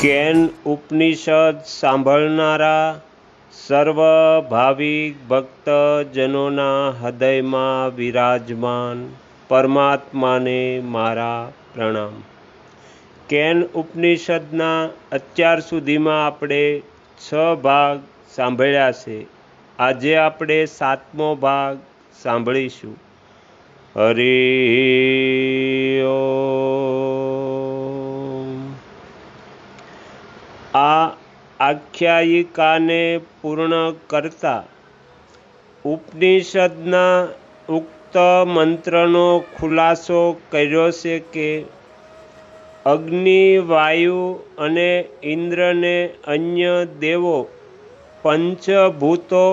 Can ઉપનિષદ સાંભળનારા સર્વ ભાવિક ભક્તજનોના હૃદયમાં વિરાજમાન પરમાત્માને મારા પ્રણામ. કેન ઉપનિષદના અત્યાર સુધીમાં આપણે છ ભાગ સાંભળ્યા છે. આજે આપણે સાતમો ભાગ સાંભળીશું. હરિ આ આખ્યાયિકાને પૂર્ણ કરતા ઉપનિષદના ઉક્ત મંત્રનો ખુલાસો કર્યો છે કે અગ્નિ, વાયુ અને ઇન્દ્રને અન્ય દેવો, પંચભૂતો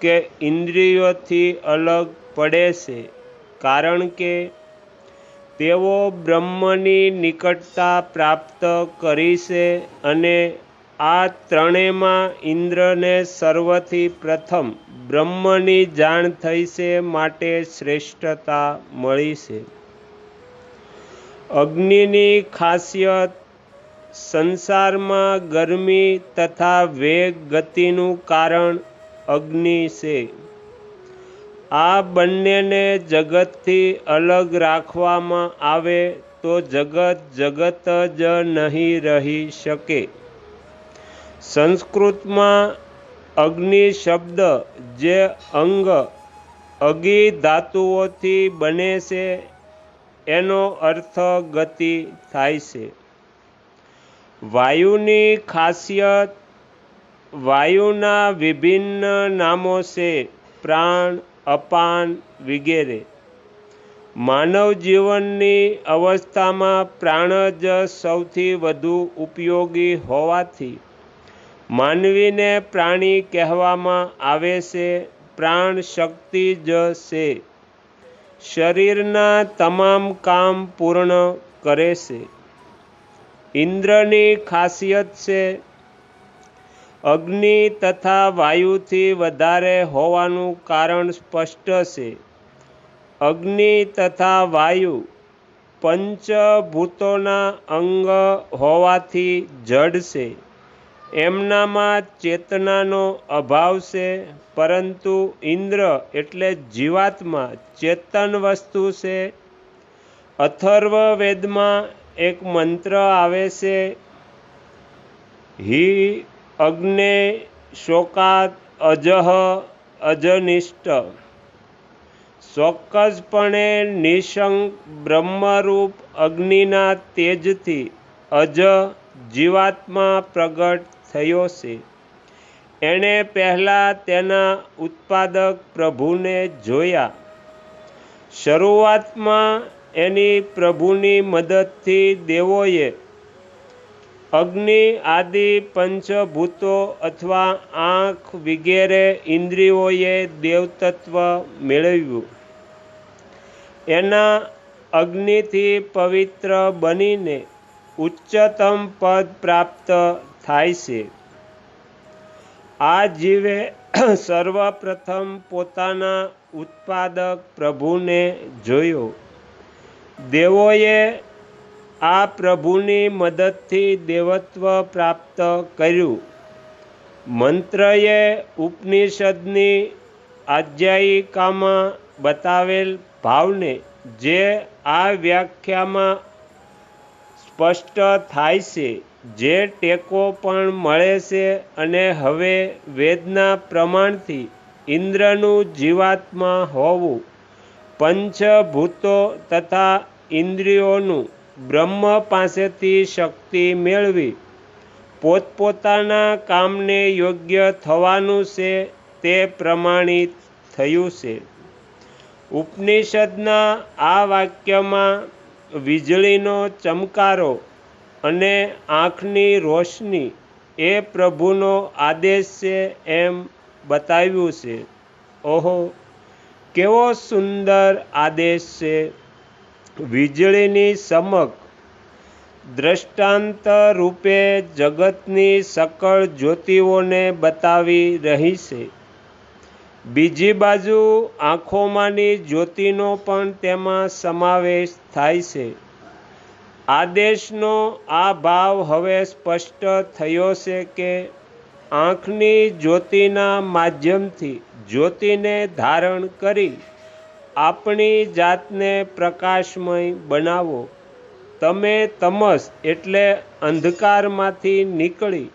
કે ઇન્દ્રિયોથી અલગ પડે છે. કારણ કે તેઓ બ્રહ્મની નિકટતા પ્રાપ્ત કરી છે અને આ ત્રણેયમાં ઇન્દ્રને સર્વથી પ્રથમ બ્રહ્મની જાણ થઈ છે માટે શ્રેષ્ઠતા મળી છે. અગ્નિની ખાસિયત સંસારમાં ગરમી તથા વેગ ગતિનું કારણ અગ્નિ છે. આ બંનેને જગતથી અલગ રાખવામાં આવે તો જગત જગત જ નહીં રહી શકે. સંસ્કૃતમાં અગ્નિ શબ્દ જે અંગ અગી ધાતુઓથી બને છે, એનો અર્થ ગતિ થાય છે. વાયુની ખાસિયત, વાયુના વિભિન્ન નામો છે, પ્રાણ, અપાન વગેરે. માનવ જીવનની અવસ્થામાં પ્રાણ જ સૌથી વધુ ઉપયોગી હોવાથી માનવીને પ્રાણી કહેવામાં આવે છે, પ્રાણ શક્તિ જ છે. શરીરના તમામ કામ પૂર્ણ કરે છે. ઇન્દ્રની ખાસિયત છે, અગ્નિ તથા વાયુથી વધારે હોવાનું કારણ સ્પષ્ટ છે. અગ્નિ તથા વાયુ પંચભૂતોના અંગ હોવાથી જડ છે. એમનામાં ચેતનાનો અભાવ છે, પરંતુ ઇન્દ્ર એટલે જીવાત્મા, ચેતન વસ્તુ છે. અથર્વ વેદમાં એક મંત્ર આવે છે, હિ અગ્ને શોકાત અજહ અજનિષ્ઠ ચોક્કસપણે નિશંક બ્રહ્મરૂપ અગ્નિના તેજથી અજ જીવાત્મા પ્રગટ થયો છે. એણે પહેલાં તેના ઉત્પાદક પ્રભુને જોયા. શરૂઆતમાં એની પ્રભુની મદદથી દેવોએ અગ્નિ, આદિ, પંચભૂતો અથવા આંખ વગેરે ઇન્દ્રિયોએ દેવતત્વ મેળવ્યું. એના અગ્નિથી પવિત્ર બનીને ઉચ્ચતમ પદ પ્રાપ્ત થાય છે. આ જીવે સર્વપ્રથમ પોતાના ઉત્પાદક પ્રભુને જોયો. દેવોએ આ પ્રભુની મદદથી દેવત્વ પ્રાપ્ત કર્યું. મંત્રએ ઉપનિષદની આધ્યાયિકામાં બતાવેલ ભાવને જે આ વ્યાખ્યામાં સ્પષ્ટ થાય છે. જે ટેકો પણ મળે છે અને હવે વેદના પ્રમાણથી ઇન્દ્રનું જીવાત્મા હોવું, પંચભૂતો તથા ઇન્દ્રિયોનું બ્રહ્મ પાસેથી શક્તિ મેળવી, પોતપોતાના કામને યોગ્ય થવાનું છે તે પ્રમાણિત થયું છે. ઉપનિષદના આ વાક્યમાં વીજળીનો ચમકારો અને આંખની રોશની એ પ્રભુનો આદેશ છે એમ બતાવ્યું છે. ઓહો, કેવો સુંદર આદેશ છે. વીજળીની સમક દ્રષ્ટાંત રૂપે જગતની સકળ જ્યોતિઓને બતાવી રહી છે. બીજી બાજુ આંખોમાંની જ્યોતિનો પણ તેમાં સમાવેશ થાય છે. આદેશનો આ ભાવ હવે સ્પષ્ટ થયો છે કે આંખની જ્યોતિના માધ્યમથી જ્યોતિને ધારણ કરી આપણી જાતને પ્રકાશમય બનાવો. તમે તમસ એટલે અંધકારમાંથી નીકળી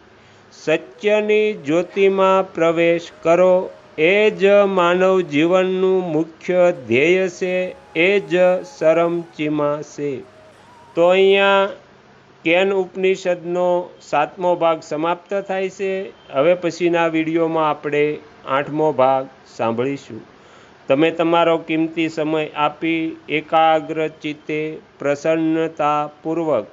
સત્યની જ્યોતિમાં પ્રવેશ કરો. એ જ માનવ જીવનનું મુખ્ય ધ્યેય છે, એ જ સરમચીમા છે. તો અહીંયા કેન ઉપનિષદનો સાતમો ભાગ સમાપ્ત થાય છે. હવે પછીના વિડીયોમાં આપણે આઠમો ભાગ સાંભળીશું. તમે તમારો કિંમતી સમય આપી એકાગ્ર ચિત્તે પ્રસન્નતાપૂર્વક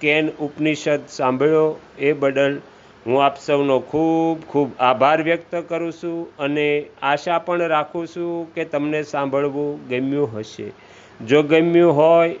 કેન ઉપનિષદ સાંભળ્યો એ બદલ હું આપ સૌનો ખૂબ ખૂબ આભાર વ્યક્ત કરું છું અને આશા પણ રાખું છું કે તમને સાંભળવું ગમ્યું હશે. જો ગમ્યું હોય